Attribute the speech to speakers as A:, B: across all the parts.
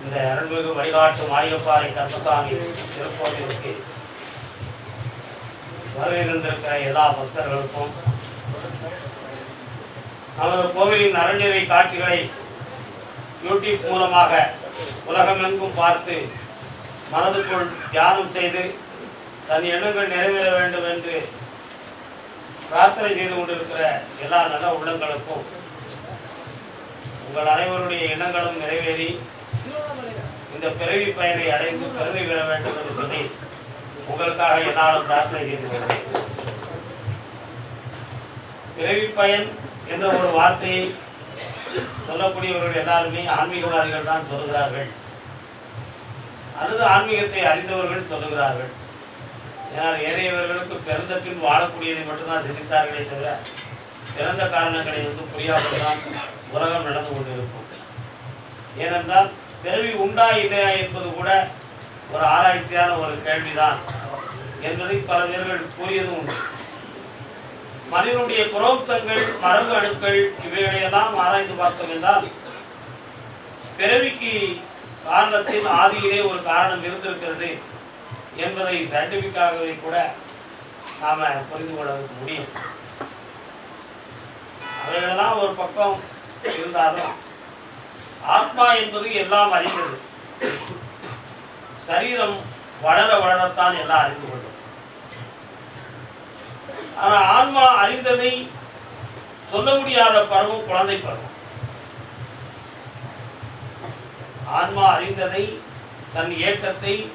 A: இந்த அருள்மிகு வழிகாட்டு மாளிகப்பாறை கருப்பசாமி திருக்கோவிலுக்கு வருகை இருந்திருக்கிற எல்லா பக்தர்களுக்கும் நமது கோவிலின் அறநிலை காட்சிகளை யூடியூப் மூலமாக உலகமெங்கும் பார்த்து மனதுக்குள் தியானம் செய்து தன் எண்ணங்கள் நிறைவேற வேண்டும் என்று பிரார்த்தனை செய்து கொண்டிருக்கிற எல்லா நல்ல உள்ளங்களுக்கும் உங்கள் அனைவருடைய எண்ணங்களும் நிறைவேறி இந்த பிறவி பயனை அடைந்து பெருமை பெற வேண்டும் என்று சொல்லி உங்களுக்காக என்னாலும் பிரார்த்தனை செய்து பிறவி பயன் என்ற ஒரு வார்த்தையை சொல்லக்கூடியவர்கள் எல்லாருமே ஆன்மீகவாதிகள் தான் சொல்லுகிறார்கள். அல்லது ஆன்மீகத்தை அறிந்தவர்கள் சொல்லுகிறார்கள். ஏனால் ஏனையவர்களுக்கு பிறந்த பின் வாழக்கூடியதை மட்டும்தான் சிந்தித்தார்களே தவிர பிறந்த காரணங்களை வந்து புரியாமல் தான் உலகம் நடந்து கொண்டிருக்கும். ஏனென்றால் பிறவி உண்டா இல்லையா என்பது கூட ஒரு ஆராய்ச்சியான ஒரு கேள்விதான் என்பதை பல பேர்கள் கூறியதும் உண்டு. மனிதனுடைய குரோப்தங்கள் மரபு அணுக்கள் இவைகளையெல்லாம் ஆராய்ந்து பார்த்தோம் என்றால் பிறவிக்கு காரணத்தின் ஆதியிலே ஒரு காரணம் இருந்திருக்கிறது என்பதை சயின்டிஃபிக்காகவே கூட நாம புரிந்து கொள்ள முடியும். அவைகளெல்லாம் ஒரு பக்கம் இருந்தாலும் ஆத்மா என்பது எல்லாம் அறிந்தது. சரீரம் வளர வளரத்தான் எல்லாம் அறிந்து கொள்ளும். ஆனா ஆன்மா அறிந்ததை சொல்ல முடியாத பருவம் குழந்தை பருவம். ஆன்மா அறிந்ததை தன் இயக்கத்தை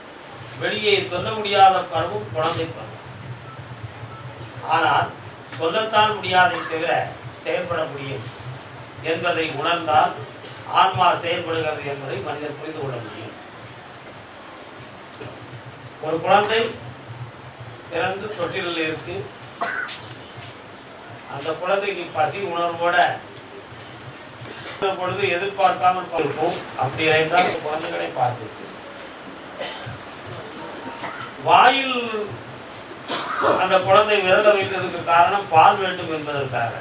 A: வெளியே சொல்ல முடியாத பருவம் குழந்தை பருவம். ஆனால் சொல்லத்தான் முடியாதை தவிர செயல்பட முடியும் என்பதை உணர்ந்தால் ஆன்மா செயல்படுகிறது என்பதை மனிதன் புரிந்து கொள்ள முடியும். ஒரு குழந்தை பிறந்து தொட்டிலில் இருக்கு. அந்த குழந்தைக்கு பசி உணர்வோட பொழுது எதிர்பார்க்காமல் இருக்கும் அப்படி என்றால் அந்த குழந்தைகளை பார்த்து வாயில் அந்த குழந்தை விரத வைத்ததுக்கு காரணம் பால் வேண்டும் என்பதற்காக.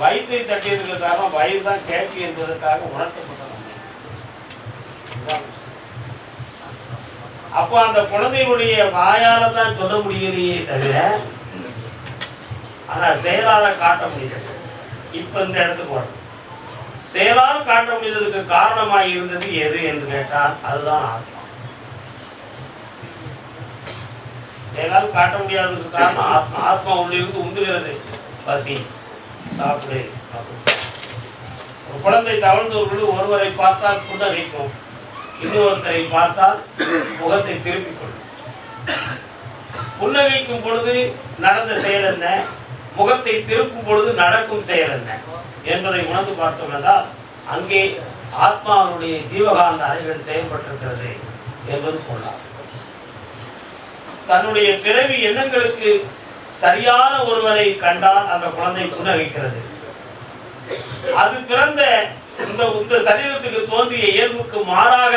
A: வயிற்றை தட்டியதுக்கு காரணம் வயிறு தான் கேள்வி என்பதற்காக உணர்த்தப்பட்டது அப்போ அந்த குழந்தையுடைய வாயால தான் சொல்ல முடியலையே தவிர ஆனா செயலால காட்ட முடியல. இப்ப இந்த இடத்துக்கு வரும் செயலால் காட்ட முடிந்ததுக்கு காரணமாக இருந்தது எது என்று கேட்டால் அதுதான் ஆத்மா. செயலால் காட்ட முடியாததுக்கு காரணம் ஆத்மா. ஆத்மா உள்ளிருந்து உந்துகிறது. பசி. சாப்பிடு. அப்படின்னு. ஒரு குழந்தை தவழ்ந்தவர்கள் ஒருவரை பார்த்தால் புன்னகைக்கும் இன்னொருத்தரை பார்த்தால் முகத்தை திருப்பிக் கொள்ளும். புன்னகைக்கும் பொழுது நடந்த செயல் என்ன? முகத்தை திருப்பும் பொழுது நடக்கும் செயல் என்ன? என்பதை உணர்ந்து பார்த்தோம் அங்கே ஆத்மாவுடைய ஜீவகாந்த அறைகள் செயல்பட்டிருக்கிறது என்பது சொன்னார் தன்னுடைய பிறவி எண்ணங்களுக்கு சரியான ஒருவரை கண்டால் அந்த குழந்தை புன்னகைக்கிறது. அது பிறந்த இந்த இந்த சரீரத்துக்கு தோன்றிய இயல்புக்கு மாறாக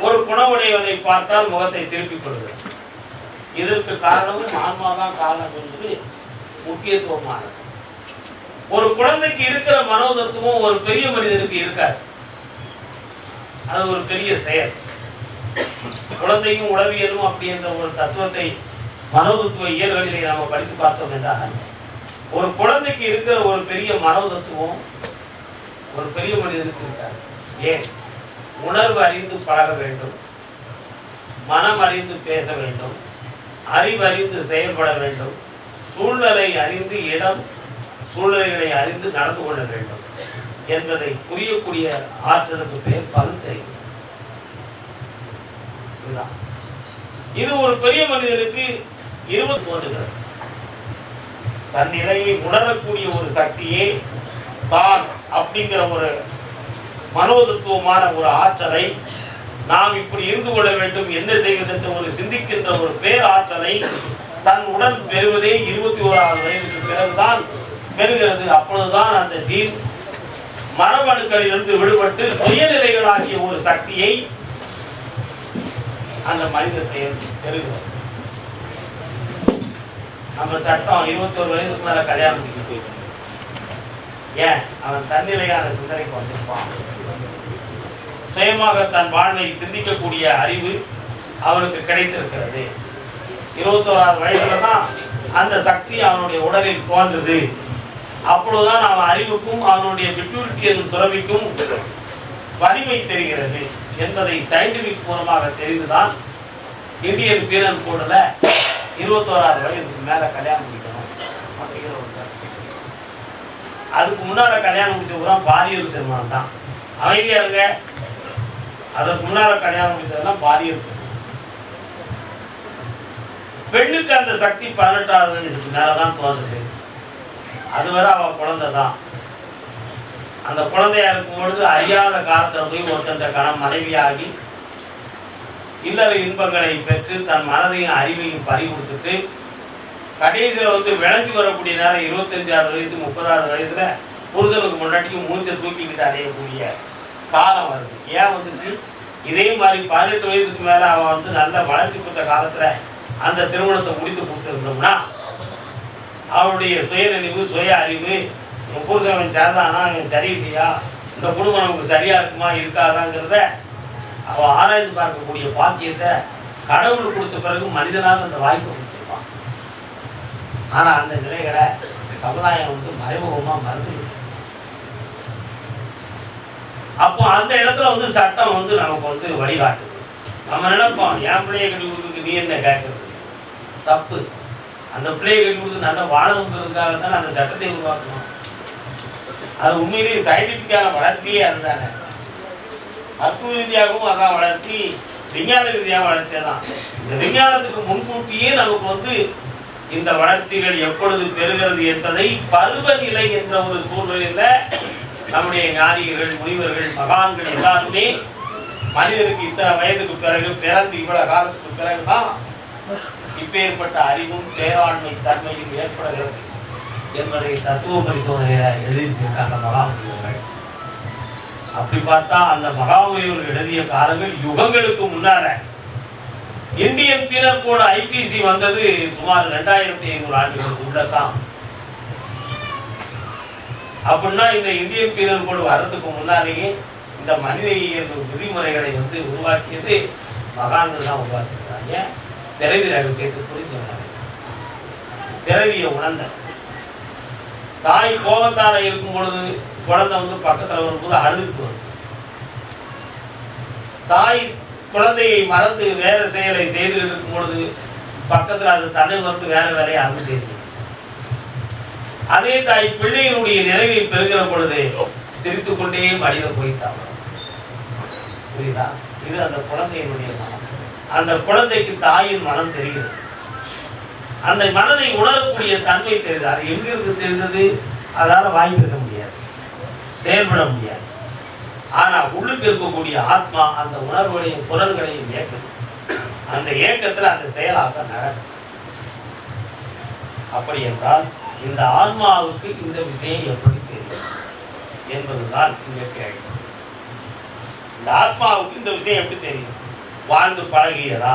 A: ஒரு குணவுடையவனை பார்த்தால் முகத்தை திருப்பிக் கொள்கிறது இதற்கு காரணமும் ஆன்மாதான் காரணம் என்பது முக்கியத்துவமானது. ஒரு குழந்தைக்கு இருக்கிற மனோதத்துவம் ஒரு பெரிய மனிதனுக்கு இருக்காது. அது ஒரு பெரிய செயல். குழந்தையும் உளவியலும் அப்படி என்ற ஒரு தத்துவத்தை மனோதத்துவ இயல்களிலே நாம படித்து பார்த்தோம் என்றால் ஒரு குழந்தைக்கு இருக்கிற ஒரு பெரிய மனோதத்துவம் ஒரு பெரிய மனிதனுக்கு இருக்காது. ஏன்? உணர்வு அறிந்து பழக வேண்டும் மனம் அறிந்து பேச வேண்டும் அறிவறிந்து செயல்பட வேண்டும் சூழ்நிலை அறிந்து இடம் சூழ்நிலைகளை அறிந்து நடந்து கொள்ள வேண்டும் என்பதை புரியக்கூடிய ஆற்றலுக்கு பேர் பகுத்தறிவு இது ஒரு பெரிய மனிதனுக்கு இருபது தோன்றுகிறது தன் நிலையை உணரக்கூடிய ஒரு சக்தியே தான் அப்படிங்கிற ஒரு மனோதத்துவமான ஒரு ஆற்றலை நாம் இப்படி இருந்து கொள்ள வேண்டும் என்ன செய்வது என்ற ஒரு சிந்திக்கின்ற ஒரு பேராற்றலை தன் உடல் பெறுவதே இருபத்தி ஓராவது வயதுக்கு பிறகுதான் பெறுகிறது. அப்பொழுதுதான் அந்த ஜீன் மரபணுக்களிலிருந்து விடுபட்டு சுயநிலைகளாகிய ஒரு சக்தியை அந்த மனித செயல் பெறுகிறது. நம்ம சட்டம் இருபத்தோரு வயதுக்கு மேல கல்யாணம் முடிக்க போயிடும் ஏன்? அவன் தன்னிலையான சிந்தனைக்கு வந்திருப்பான். சுயமாக தன் வாழ்வை சிந்திக்கக்கூடிய அறிவு அவனுக்கு கிடைத்திருக்கிறது. இருபத்தோராறு வயசுல தான் அந்த சக்தி அவனுடைய உடலில் தோன்றுது. அப்பொழுதுதான் அவன் அறிவுக்கும் அவனுடைய பிட்யூரிட்டி எனும் சுரபிக்கும் வலிமை தெரிகிறது என்பதை சயின்டிபிக் மூலமாக தெரிந்துதான் இந்தியன் பீனல் கோடில் இருபத்தோராது வயதுக்கு மேலே கல்யாணம் முடிக்கணும். அப்படிங்கிற ஒரு அதுக்கு முன்னால கல்யாணம் முடிச்ச பூரா பாலியல் திருமணம் தான். அமைதியாக இருங்க. அதற்கு முன்னால கல்யாணம் முடிச்சதெல்லாம் பாலியல் பெண்ணுக்கு அந்த சக்தி பதினெட்டாவது வயசுக்கு மேலதான் தோன்றுது அதுவரை அவ குழந்தை தான். அந்த குழந்தையா இருக்கும் பொழுது அறியாத காலத்துல போய் ஒருத்தன் கணம் மனைவியாகி இல்லற இன்பங்களை பெற்று தன் மனதையும் அறிவையும் பறி கொடுத்துட்டு கடைசியில் வந்து விளைஞ்சு வரக்கூடிய நேரம் இருபத்தஞ்சாறு வயது முப்பதாறு வயதில் புரிதலுக்கு முன்னாடியும் மூஞ்சை தூக்கிக்கிட்டு அடையக்கூடிய காலம் வருது. ஏன் வந்துச்சு? இதே மாதிரி பதினெட்டு வயதுக்கு மேலே அவன் வந்து நல்ல வளர்ச்சி பெற்ற காலத்தில் அந்த திருமணத்தை முடித்து கொடுத்துருந்தோம்னா அவருடைய சுயநினைவு சுய அறிவு என் அவன் சேர்ந்தானா அவன் சரியில்லையா? இந்த குடும்பம் நமக்கு சரியாக இருக்குமா இருக்காதாங்கிறத அவள் ஆராய்ந்து பார்க்கக்கூடிய பாக்கியத்தை கடவுள் கொடுத்த பிறகு மனிதனாக அந்த வாய்ப்பை கொடுத்துருப்பான். ஆனால் அந்த நிலைகளை சமுதாயம் வந்து மறைமுகமாக மறுத்து அப்போ அந்த இடத்துல வந்து சட்டம் வந்து நமக்கு வந்து வழிகாட்டுது. நம்ம நினைப்போம் என் பிள்ளையை கட்டி கொடுத்துருக்கு நீ என்ன கேட்கறது தப்பு. அந்த பிள்ளையை கட்டி கொடுத்து நல்ல வாழணுங்கிறதுக்காக தானே அந்த சட்டத்தை உருவாக்கணும். அது உண்மையிலேயே சயின்டிஃபிக்கான வளர்ச்சியே அதுதானே. மருத்துவ ரீதியாகவும் அதான் வளர்ச்சி விஞ்ஞான ரீதியாக வளர்ச்சி தான் இந்த விஞ்ஞானத்துக்கு முன்கூட்டியே நமக்கு வந்து இந்த வளர்ச்சிகள் எப்பொழுது பெறுகிறது என்பதை பருவநிலை என்ற ஒரு சூழ்நிலையில நம்முடைய ஞானிகள் முனிவர்கள் மகான்கள் எல்லாருமே மனிதருக்கு இத்தனை வயதுக்கு பிறகு பிறந்து இவ்வளவு காலத்துக்கு பிறகுதான் இப்பேற்பட்ட அறிவும் பேராண்மை தன்மையும் ஏற்படுகிறது என்பதை தத்துவ பரிசோதனையில எழுதியிருக்காங்க மகாமுனிவர்கள். அப்படி பார்த்தா அந்த மகாமுனிவர்கள் எழுதிய காலங்கள் யுகங்களுக்கு முன்னால. இந்தியன் பீனர் கோடு ஐபிசி வந்தது சுமார் ரெண்டாயிரத்தி ஐநூறு ஆண்டுகளுக்கு உள்ளதான் அப்படின்னா இந்த இந்தியன் பீனர் கோடு வர்றதுக்கு முன்னாலேயே இந்த மனித இயல்பு விதிமுறைகளை வந்து உருவாக்கியது மகான்கள் தான் உருவாக்கியிருக்காங்க பிறவி ரகசியத்தை புரிஞ்சுக்கிறாங்க பிறவியை உணர்ந்த தாய் கோபத்தால இருக்கும் பொழுது குழந்தை வந்து பக்கத்துல வரும்போது அழுதுட்டு வரும் தாய் குழந்தையை மறந்து வேற செயலை செய்துகிட்டு இருக்கும் பொழுது பக்கத்துல அது தன்னை வந்து வேற வேலையை அது செய்து அதே தாய் பிள்ளையினுடைய நிறைவை பெறுகிற பொழுது சிரித்துக் கொண்டே மடியில போய்த்தான் புரியுதா? இது அந்த குழந்தையினுடைய மனம். அந்த குழந்தைக்கு தாயின் மனம் தெரிகிறது. அந்த மனதை உணரக்கூடிய தன்மை தெரியுது. அது எங்கிருந்து தெரிந்தது? அதால வாங்கி பேச செயல்பட முடியாது. ஆனால் உள்ளுக்கு இருக்கக்கூடிய ஆத்மா அந்த உணர்வுகளையும் குரல்களையும் இயக்குது அந்த ஏக்கத்தில் அந்த செயலாக நடக்கும் அப்படி என்றால் இந்த ஆன்மாவுக்கு இந்த விஷயம் எப்படி தெரியும்? என்பதுதான் இங்கே கேள்வி. இந்த ஆத்மாவுக்கு இந்த விஷயம் எப்படி தெரியும்? வாழ்ந்து பழகியதா?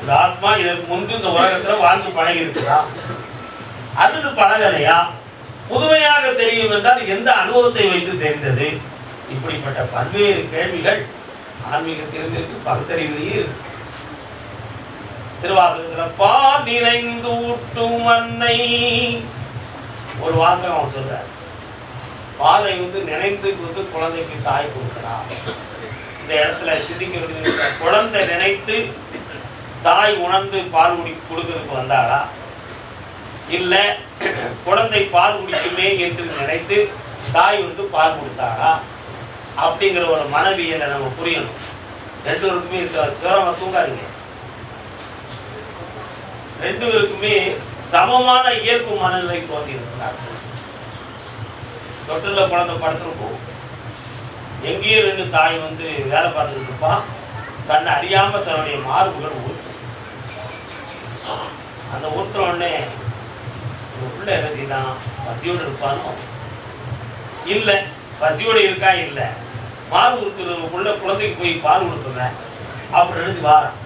A: இந்த ஆத்மா இதற்கு முன்பு இந்த உலகத்தில் வாழ்ந்து பழகி இருக்குதா பழகலையா? புதுமையாக தெரியும் என்றால் எந்த அனுபவத்தை வைத்து தெரிந்தது? இப்படிப்பட்ட பல்வேறு கேள்விகள் ஆன்மீகத்திலும் இருக்கு பகுத்தறிவிலேயே இருக்கு. திருவாசகத்தில் பா நிறைந்து ஊட்டும் அன்னை. ஒரு வாசகம் அவன் சொல்றார். பாலை வந்து நினைந்து வந்து குழந்தைக்கு தாய் கொடுக்கிறான் இந்த இடத்துல சிந்திக்கிறது குழந்தை நினைத்து தாய் உணர்ந்து பால் குடி கொடுக்கறதுக்கு வந்தாரா இல்லை குழந்தை பால் குடிக்குமே என்று நினைத்து தாய் வந்து பால் கொடுத்தாரா? அப்படிங்கிற ஒரு மனவியலை நம்ம புரியணும். ரெண்டு பேருக்குமே தூரமாக தூங்காதீங்க. ரெண்டு பேருக்குமே சமமான இயல்பு மனநிலை தோன்றி இருக்கிறார் தொட்டில குழந்தை படுத்துருக்கும். எங்கேயோ ரெண்டு தாய் வந்து வேலை பார்த்துக்கிட்டு இருப்பான் தன்னை அறியாமல் தன்னுடைய மார்புகள் ஊற்றும் அந்த ஊற்றுற உடனே உள்ள புள்ள என்ன செய்தான்? பசியோடு இருப்பானோ? இல்லை. பசியோடு இருக்கா? இல்லை. பால் கொடுத்துருக்குள்ள குழந்தைக்கு போய் பால் கொடுத்துறேன் அப்படி நினைச்சு வாரம்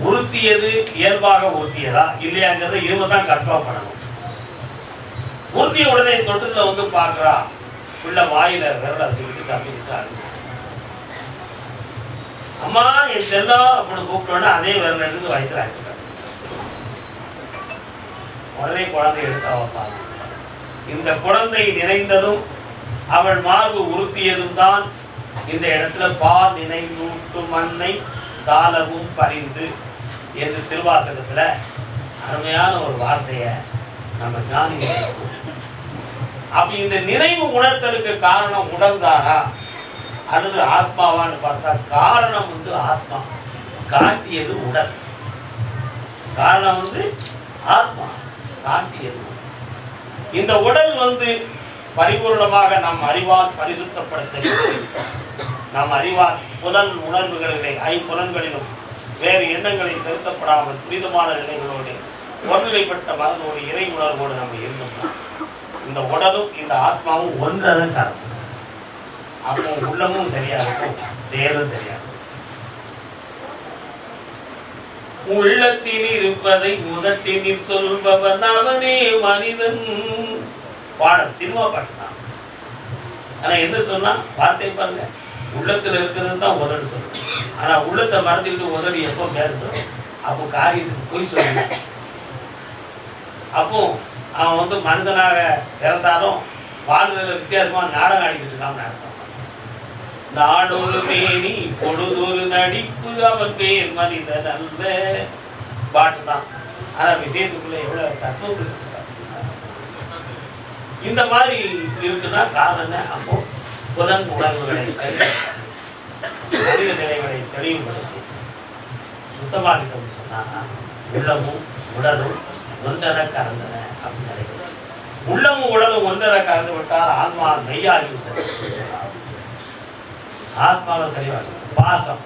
A: உறுத்தியது இயல்பாக உறுத்தியதா? இல்லையாங்கிறத இவங்க தான் கன்ஃபார்ம் பண்ணணும். உறுத்திய உடனே தொட்டில் வந்து பார்க்குறா. உள்ள வாயில விரல சொல்லிட்டு தப்பிக்கிட்டு அழுது. அம்மா என் செல்லம் அப்படின்னு கூப்பிட்டோன்னே அதே விரல இருந்து வயிற்றுல உடனே குழந்தை எடுத்து அவ இந்த குழந்தை நினைந்ததும் அவள் மார்பு உறுத்தியதும் தான் இந்த இடத்துல பால் நினைந்தூட்டும் மண்ணை சாலவும் பறிந்து என்று திருவாசகத்தில் அருமையான ஒரு வார்த்தையை நம்ம ஞானி அப்ப இந்த நினைவு உணர்த்தலுக்கு காரணம் உடல்தானா? அல்லது ஆத்மாவான்னு பார்த்தா காரணம் வந்து ஆத்மா. காட்டியது உடல். காரணம் வந்து ஆத்மா. காட்டியது. இந்த உடல் வந்து பரிபூர்ணமாக நம் அறிவால் பரிசுத்தப்படுத்த நம் அறிவால் புலன் உணர்வுகளிலே ஐம்புலன்களிலும் வேறு எண்ணங்களில் திருத்தப்படாமல் புனிதமான நிலைகளோடு ஒருநிலைப்பட்ட மனதோடு இறை உணர்வோடு நம்ம இருந்தோம் இந்த உடலும் இந்த ஆத்மாவும் ஒன்றதான் காரணம். அப்போ உள்ளமும் சரியா இருக்கும் செயலும் சரியா இருக்கும் உள்ளத்தில் இருப்பதை உதட்டினில் சொல்பவன் அவனே மனிதன். பாடல் சினிமா பாட்டு தான். ஆனா என்ன சொன்னா வார்த்தை பாருங்க. உள்ளத்துல இருக்கிறது தான் உதடு சொல்லும். ஆனா உள்ளத்தை மறந்துக்கிட்டு உதடு எப்போ பேசுறோம் அப்போ காரியத்துக்கு போய் சொல்லுங்க அப்போ அவன் வந்து மனிதனாக இறந்தாலும் வாழ்தல வித்தியாசமா நாடகம் ஆடிக்கிட்டு இருக்கான்னு அர்த்தம். நாடொரு மேனி பொழுதொரு நடிப்பு அவன் பேர் மனிதன் அல்ல பாட்டு தான் ஆனா விஷயத்துக்குள்ள எவ்வளவு தத்துவம் இந்த மாதிரி இருக்குன்னா காரணம் அப்போ புலன் உணர்வுகளை தெளி- மனித நிலைகளை தெளிவுபடுத்தி சுத்தமாக்கிட்டோம்னு சொன்னா உள்ளமும் உடலும் ஒன்றென கலந்தன அப்படின்னு நினைக்கிறேன். உள்ளமும் உடலும் ஒன்றரை கலந்து விட்டால் ஆன்மா மெய்யாகி விட்டது. ஆத்மாவை தெளிவாக பாசம்.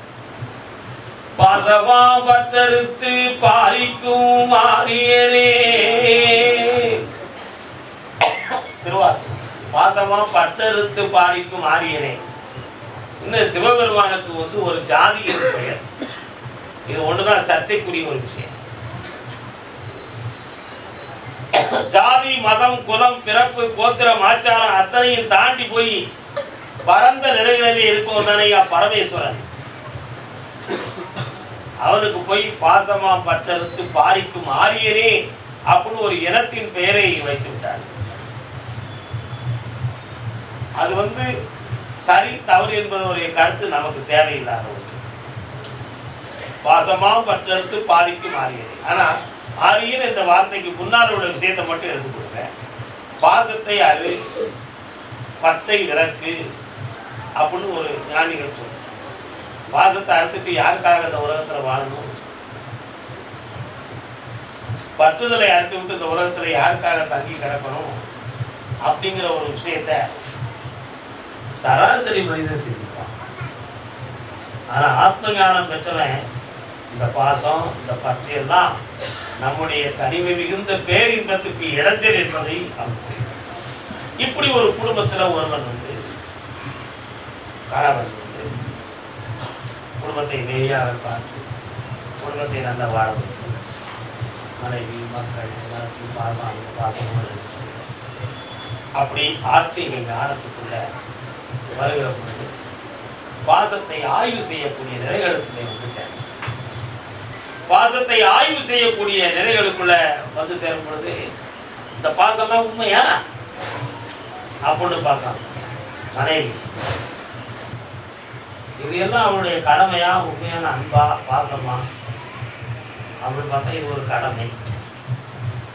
A: பாசமா பட்டறுத்து பாரிக்கும் மாறியரே திருவாசம் பாசமா பட்டறுத்து பாரிக்கும் ஆரியனே இன்னும் சிவபெருமானுக்கு வந்து ஒரு ஜாதியின் பெயர். இது ஒண்ணுதான் சர்ச்சைக்குரிய ஒரு விஷயம். ஜாதி மதம் குலம் பிறப்பு கோத்திரம் ஆச்சாரம் அத்தனையும் தாண்டி போய் பரந்த நிலைகளிலே இருப்பவன் தானே பரமேஸ்வரன். அவனுக்கு போய் பாசமா பட்டறுத்து பாரிக்கும் ஆரியனே அப்படின்னு ஒரு இனத்தின் பெயரை வைத்து விட்டார். அது வந்து சரி தவறு என்பதனுடைய கருத்து நமக்கு தேவையில்லாத ஒன்று. பாசமா பற்றறுத்து பாரிக்கும் ஆரியனே. ஆனா ஆரியன் என்ற வார்த்தைக்கு முன்னால் உள்ள விஷயத்தை மட்டும் எடுத்து கொடுங்க. பாசத்தை அறி பற்றை விளக்கு அப்படின்னு ஒரு ஞானிகள் சொல்லு பாசத்தை அறுத்துட்டு யாருக்காக இந்த உலகத்தில் வாழணும்? பற்றுதலை அறுத்து விட்டு இந்த உலகத்தில் யாருக்காக தங்கி கிடக்கணும்? அப்படிங்கிற ஒரு விஷயத்த சராசரி மனிதன் சிந்திப்பான். ஆனா ஆத்ம ஞானம் பெற்றவன் இந்த பாசம் இந்த பற்று எல்லாம் நம்முடைய தனிமை மிகுந்த பேரின்பத்துக்கு இடத்தில் என்பதை அவன் இப்படி ஒரு குடும்பத்துல ஒருவன் வந்து கணவன் வந்து குடும்பத்தை நேயாக பார்த்து குடும்பத்தை நல்லா வாழ வைத்து மனைவி மக்கள் எல்லாத்தையும் பார்ப்பாங்க பார்க்கணும் அப்படி ஆர்த்திக ஞானத்துக்குள்ள வருகிற பொழுது பாசத்தை ஆய்வு செய்யக்கூடிய நிலைகளுக்குள்ளே வந்து சேரும் பாசத்தை ஆய்வு செய்யக்கூடிய நிலைகளுக்குள்ள வந்து சேரும் பொழுது இந்த பாசம்லாம் உண்மையா? அப்படின்னு பார்க்கலாம். மனைவி எல்லாம் அவருடைய கடமையா உண்மையான அன்பா பாசமா? அப்படின்னு பார்த்தா இது ஒரு கடமை.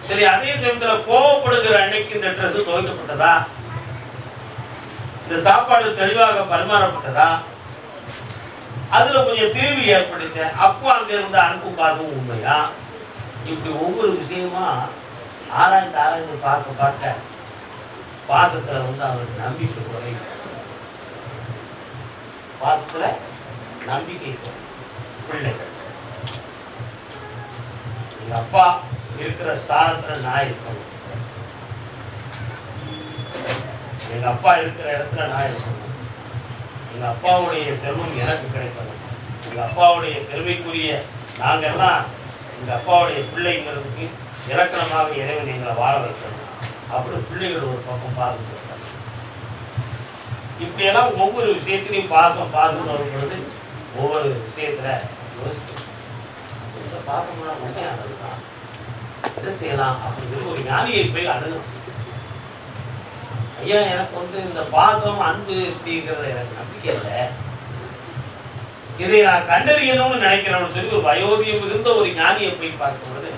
A: சரி அதே சமயத்தில் கோவப்படுகிற அன்னைக்கு இந்த ட்ரெஸ் துவைக்கப்பட்டதா? இந்த சாப்பாடு தெளிவாக பரிமாறப்பட்டதா? அதுல கொஞ்சம் திரும்பி ஏற்பட்டுச்சு. அப்போ அங்க இருந்த அன்பும் பாசமும் உண்மையா? இப்படி ஒவ்வொரு விஷயமா ஆராய்ந்து ஆராய்ந்து பார்க்க பார்க்க பாசத்துல வந்து அவருக்கு நம்பிக்கை குறையும் பாசத்துல நம்பிக்கை பிள்ளைகள். எங்க அப்பா இருக்கிற ஸ்தானத்துல நான் இருக்கணும். எங்க அப்பா இருக்கிற இடத்துல நான் இருக்கணும். எங்க அப்பாவுடைய செல்வம் எனக்கு கிடைக்கணும். எங்க அப்பாவுடைய பெருமைக்குரிய நாங்கெல்லாம் எங்க அப்பாவுடைய பிள்ளைங்கிறதுக்கு இலக்கணமாக இறைவன் எங்களை வாழ வைக்கணும். அப்படி பிள்ளைகள் ஒரு பக்கம் பார்த்து இப்படியெல்லாம் ஒவ்வொரு விஷயத்திலையும் பாசம் பாசம் வரும் பொழுது ஒவ்வொரு விஷயத்துல யோசிக்கணும். இந்த பாசம்லாம் உண்மையானதுதான் என்ன செய்யலாம் அப்படிங்கிறது ஒரு ஞானியை போய் அணுகணும். ஐயா எனக்கு வந்து இந்த பாசம் அன்பு அப்படிங்கிறத எனக்கு நம்பிக்கை இல்லை. இதை நான் கண்டறியணும்னு நினைக்கிறவனு சொல்லி ஒரு வயோதியம் இருந்த ஒரு ஞானியை போய் பார்க்கும் பொழுது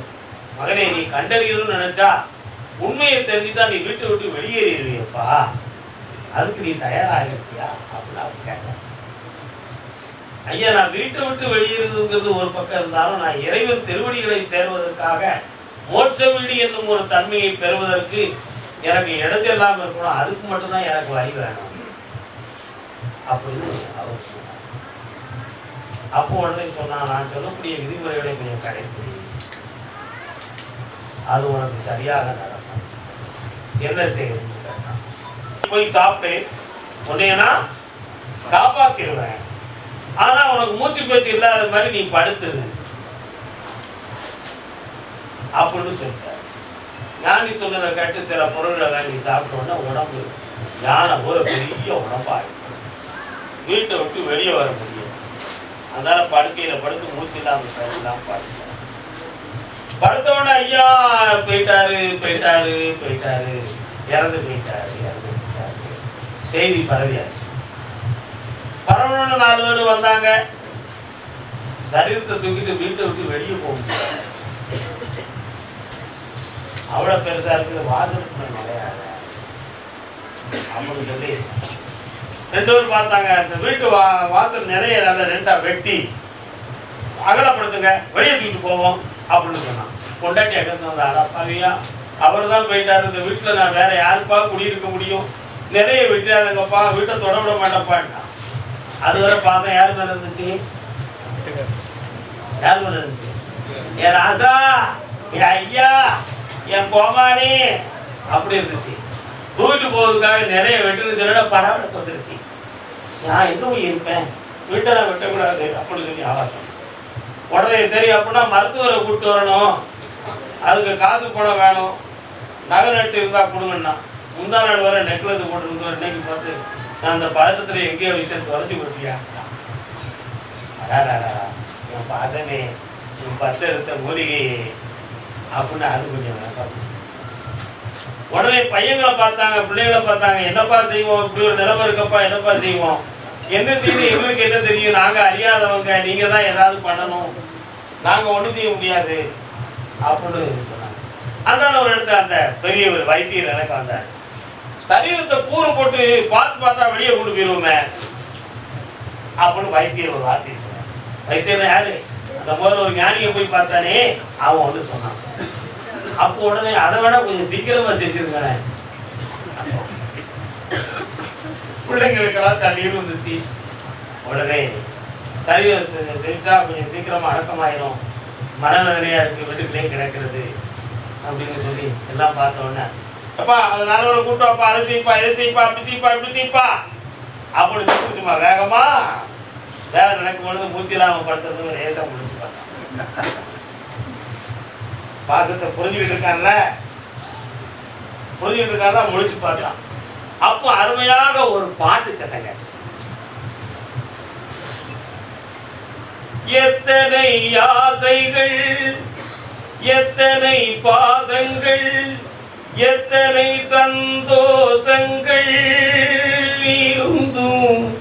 A: மகனே நீ கண்டறியணும்னு நினைச்சா உண்மையை தெரிஞ்சுட்டா நீ வீட்டை விட்டு வெளியேறிடுவியப்பா. அதுக்கு நீ தயாராக இருக்கியா அப்படின்னு அவர் கேட்டார் ஐயா நான் வீட்டை விட்டு வெளியேறுதுங்கிறது ஒரு பக்கம் இருந்தாலும் நான் இறைவன் திருவடிகளை சேர்வதற்காக மோட்ச வீடு என்னும் ஒரு தன்மையை பெறுவதற்கு எனக்கு இடத்தெல்லாம் இருக்கணும். அதுக்கு மட்டும்தான் எனக்கு வழி வேணும். அப்படின்னு அவர் சொன்னார். அப்போ உடனே சொன்னா நான் சொல்லக்கூடிய விதிமுறைகளை கொஞ்சம் கடைபிடி அது உனக்கு சரியாக நடக்கும். என்ன செய்யணும் போய் சாப்பிட்டு உன்னையனா காப்பாத்திடுவேன். ஆனா உனக்கு மூச்சு பேச்சு இல்லாத மாதிரி நீ படுத்துரு. அப்படின்னு சொல்லிட்டார் ஞானி சொன்னதை கேட்டு சில பொருள்களை நீ சாப்பிட்ட உடனே உடம்பு யானை ஒரு பெரிய உடம்பாயிடும். வீட்டை விட்டு வெளியே வர முடியும் அதனால படுக்கையில படுத்து மூச்சு இல்லாம இல்லாம படுத்த படுத்தவொடனே ஐயா போயிட்டாரு போயிட்டாரு போயிட்டாரு. இறந்து போயிட்டாரு இறந்து செய்தி பரவியாச்சு. பரவணும்னு நாலு பேர் வந்தாங்க. சரீரத்தை தூக்கிட்டு வீட்டை விட்டு வெளியே போக முடியாது அவ்வளோ பெருசா இருக்குது. வாசலுக்கு நுழையாத அப்படின்னு சொல்லி. ரெண்டு பேரும் பார்த்தாங்க. இந்த வீட்டு வா வாசல் நிறைய ரெண்டா வெட்டி. அகலப்படுத்துங்க. வெளியே தூக்கிட்டு போவோம் அப்படின்னு சொன்னான் பொண்டாட்டி அகந்து வந்தா அடப்பாவியா அவர் தான் போயிட்டாரு. இந்த வீட்டில் நான் வேற யாருப்பா குடியிருக்க முடியும். நிறைய விட்டுறாதங்கப்பா வீட்டை தொட விட மாட்டேன்ப்பான்ட்டான் அது வரை பார்த்தேன் யார் மேல இருந்துச்சு? யார் மேல இருந்துச்சு? என் ராசா என் ஐயா என் கோமானி அப்படி இருந்துச்சு. தூக்கிட்டு போகிறதுக்காக நிறைய வெட்டுன்னு சொல்லிட பரவாயில்ல வந்துருச்சு நான் இன்னும் இருப்பேன்? வீட்டெல்லாம் வெட்டக்கூடாது அப்படின்னு சொல்லி ஆவாசம் உடனே சரி அப்படின்னா மருத்துவரை கூப்பிட்டு வரணும். அதுக்கு காசு போட வேணும். நகை நட்டு இருந்தால் கொடுங்கண்ணா. முந்தா நாள் வரை நெக்லஸ் போட்டுருந்தோம் இன்னைக்கு பார்த்து நான் அந்த பழக்கத்துல எங்கேயோ விஷயம் தொலைஞ்சு கொடுத்தியா அடாடாடா என் பாசமே என் பத்து எடுத்த மூலிகை அப்படின்னு அது கொஞ்சம் விளக்கம். உடனே பையங்களை பார்த்தாங்க பிள்ளைகளை பார்த்தாங்க என்னப்பா செய்வோம்? இப்படி ஒரு நிலைமை இருக்கப்பா என்னப்பா செய்வோம்? என்ன தெரியும் எங்களுக்கு என்ன தெரியும்? நாங்கள் அறியாதவங்க நீங்கள் தான் ஏதாவது பண்ணணும். நாங்கள் ஒன்றும் செய்ய முடியாது. அப்படின்னு சொன்னாங்க. அதான் ஒரு இடத்துல அந்த பெரியவர் வைத்தியர் எனக்கு வந்தார். சரீரத்தை கூறு போட்டு பார்த்து பார்த்தா வெளியே கொண்டு போயிருவோமே. அப்படின்னு வைத்தியர் ஒரு வார்த்தை வைத்தியர் யாரு? அந்த முதல்ல ஒரு ஞானியை போய் பார்த்தானே அவன் வந்து சொன்னான். அப்போ உடனே அதை விட கொஞ்சம் சீக்கிரமா செஞ்சிருக்கானே. பிள்ளைங்களுக்கெல்லாம் தண்ணீர் வந்துச்சு. உடனே சரி செ- செஞ்சா கொஞ்சம் சீக்கிரமா அடக்கமாயிரும். மனவேதனையா இருக்கு வீட்டுக்குள்ளேயும் கிடக்கிறது அப்படின்னு சொல்லி எல்லாம் பார்த்த உடனே அப்பா அதனால ஒரு கூட்டம் அப்பா அதை தீப்பா இது தீப்பா அப்படி தீப்பா இப்படி தீப்பா. அப்படி சொல்லி வேகமா. வேலை நினைக்கும் பொழுது மூச்சு இல்லாம படுத்துறது லேசா முடிச்சு பாசத்தை புரிஞ்சுக்கிட்டு இருக்கான்ல? புரிஞ்சுக்கிட்டு இருக்கான்ல முடிச்சு பார்த்தான் அப்போ அருமையாக ஒரு பாட்டு சத்தம் கேட்டுச்சு. எத்தனை யாதைகள் எத்தனை பாதங்கள் எத்தனை சந்தோஷங்கள் இருந்தும்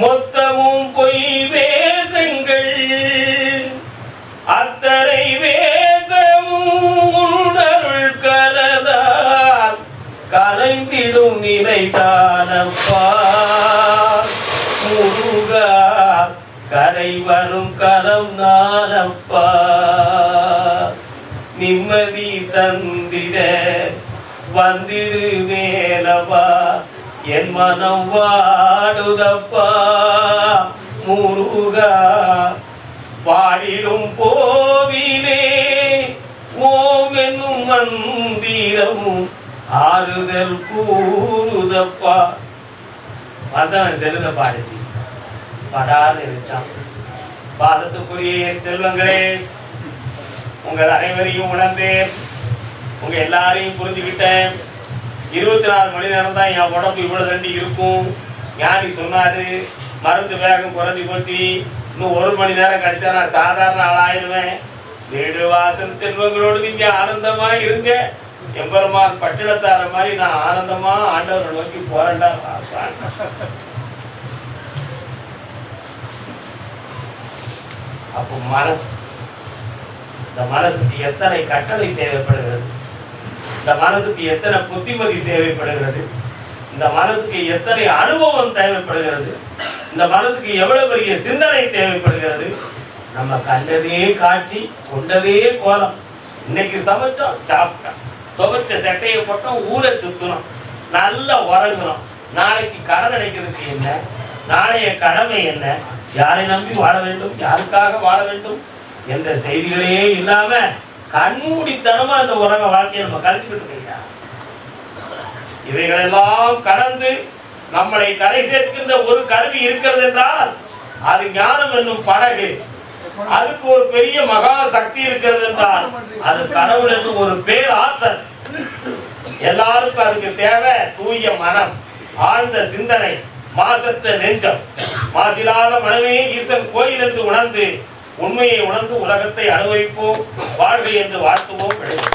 A: மொத்தமும் பொய் வேதங்கள். அத்தனை வேதமும் உணருள் கலதால் கலைந்திடும் நிலைதானப்பா. முருகா கரை வரும் கலம் நானப்பா. நிம்மதி தந்திட வந்திடு மேலவா? என் மனம் வாடுதப்பா? முருகா பாடிடும் போதிலே ஓம் மந்திரம் ஆறுதல் கூறுதப்பா. அதான் செல்லுத பாடிச்சு படார்னு இருந்துச்சான் பாதத்துக்குரிய செல்வங்களே உங்கள் அனைவரையும் உணர்ந்தேன். உங்கள் எல்லாரையும் புரிஞ்சுக்கிட்டேன். இருபத்தி நாலு மணி நேரம் தான் என் உடம்பு இவ்வளோ தண்டி இருக்கும். ஞானி சொன்னார் மருந்து வேகம் குறைஞ்சி போச்சு. இன்னும் ஒரு மணி நேரம் கழிச்சா நான் சாதாரண ஆளாயிருவேன் வீடு வாசல் செல்வங்களோடு நீங்கள் ஆனந்தமாக இருங்க. எம்பெருமான் பட்டிடத்தார மாதிரி நான் ஆனந்தமா ஆண்டவரை நோக்கி போறேன்டா அப்போ மனசு இந்த மனசுக்கு எத்தனை கட்டளை தேவைப்படுகிறது? இந்த மனதுக்கு எத்தனை புத்திமதி தேவைப்படுகிறது? இந்த மனதுக்கு எத்தனை அனுபவம் தேவைப்படுகிறது? இந்த மனதுக்கு எவ்வளவு பெரிய சிந்தனை தேவைப்படுகிறது? நம்ம கண்டதே காட்சி கொண்டதே கோலம். இன்னைக்கு சமைச்சோம் சாப்பிட்டோம். துவைச்ச சட்டையை போட்டோம் ஊரை சுத்தணும் நல்லா உறங்கணும் நாளைக்கு கடன் அடைக்கிறதுக்கு என்ன? நாளைய கடமை என்ன? யாரை நம்பி வாழ வேண்டும்? யாருக்காக வாழ வேண்டும்? என்ற செய்திகளே இல்லாமல் கண்மூடித்தனமா அந்த உலக வாழ்க்கையை நம்ம கழிச்சுக்கிட்டு இருக்கீங்க. இவைகளெல்லாம் கடந்து நம்மளை கரை சேர்க்கின்ற ஒரு கருவி இருக்கிறது என்றால் அது ஞானம் என்னும் படகு. அதுக்கு ஒரு பெரிய மகா சக்தி இருக்கிறது என்றால் அது கடவுள் என்னும் ஒரு பேர் ஆற்றல் எல்லாருக்கும் அதுக்கு தேவை தூய மனம் ஆழ்ந்த சிந்தனை மாசற்ற நெஞ்சம். மாசிலாத மனமே ஈர்த்தன் கோயில் என்று உணர்ந்து உண்மையை உணர்ந்து உலகத்தை அனுபவிப்போம் வாழ்க என்று வாழ்த்துவோம் விளைவோம்